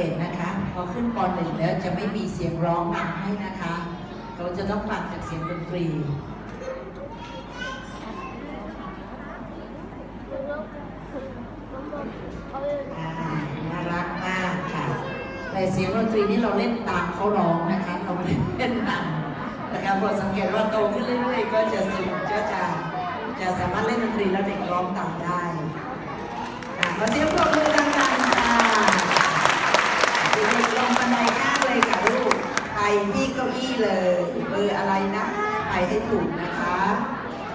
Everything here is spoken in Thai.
เกตนะคะ พอขึ้นปหนึ่งแล้วจะไม่มีเสียงร้องนำให้นะคะ เราจะต้องฟังจากเสียงดนตรีน่ารักมากค่ะ แต่เสียงดนตรีนี่เราเล่นตามเขาร้องนะคะ เราไม่ได้เล่นนำนะคะพอสังเกตว่าโตขึ้นเรื่อยๆ ก็จะสนุกก็จะจะสามารถเล่นดนตรีแล้วเด็กร้องตามได้ค่ะขอเสียงปรบมือดังๆค่ะเด็กๆลงบันไดข้างเลยค่ะลูกไปที่เก้าอี้เลยเบอร์อะไรนะ ไป ให้ถูกนะ